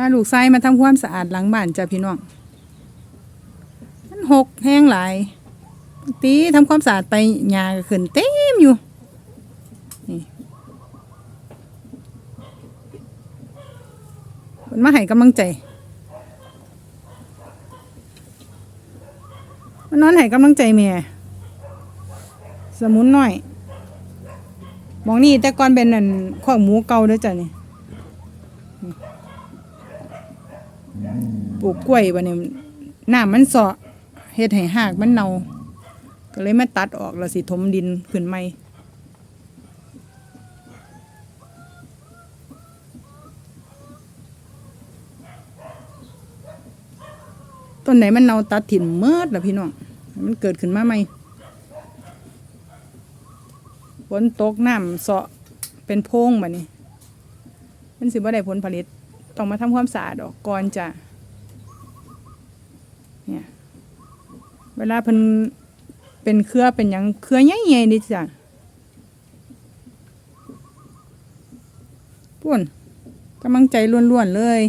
พาลูกไส้มาทำความสะอาดหลังบ้านจ้ะพี่น้องมันหกแห้งหลายตีทำความสะอาดไปหญ้าก็ขึ้นเต็มอยู่นี่มันมาให้กำลังใจ มันนอนให้กำลังใจแม่สมุนหน่อยมองนี่แต่ก่อนเป็นนั่นข้อหมูเก่าด้อจ้ะนี่นี่ ปลูกกล้วยบัดนี้น้ำมันเสาะเฮ็ดให้หากมันเน่าก็เลยมาตัดออกแล้วสิถมดินขึ้นใหม่ต้นไหนมันเน่าตัดถิ่นเมิดล่ะพี่น้องมันเกิดขึ้นมาใหม่ฝนตกน้ำเสาะเป็นโพงแบบนี้ มันสิบ่ได้ผลผลิต ต้องมาทำความสะอาดออกก่อนจ้ะเนี่ยเวลาเพิ่นเป็นเครือเป็นหยังเครือใหญ่ๆนี่จ้ะป่นกำลังใจล้วนๆเลย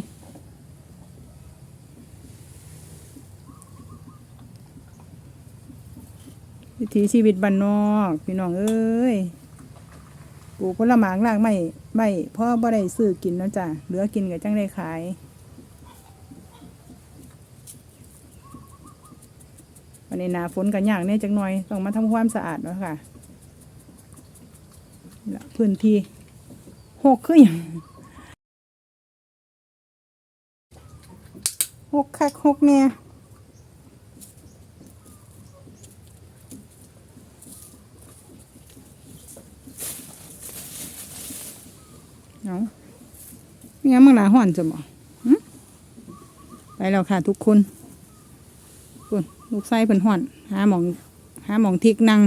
วิถีชีวิตบ้านนอก พี่น้องเอ้ย ปลูกผลไม้รากไม่ไม่พ่อบ่ได้ซื้อกินแล้วจ้ะเหลือกินกับจังได้ขายวันนี้หนาฝนกันอย่ากเนี่จังหน่อยต้องมาทำความสะอาดแล้วค่ะพื้นที่หกคืออย่างหกคักหกแม่ เอาเนี่ยมึงหนาห่อนจะบอกไปแล้วค่ะทุกคนคุณลูกไส้เป็นห่อน หาหมอง หาหมองทิกนั่ง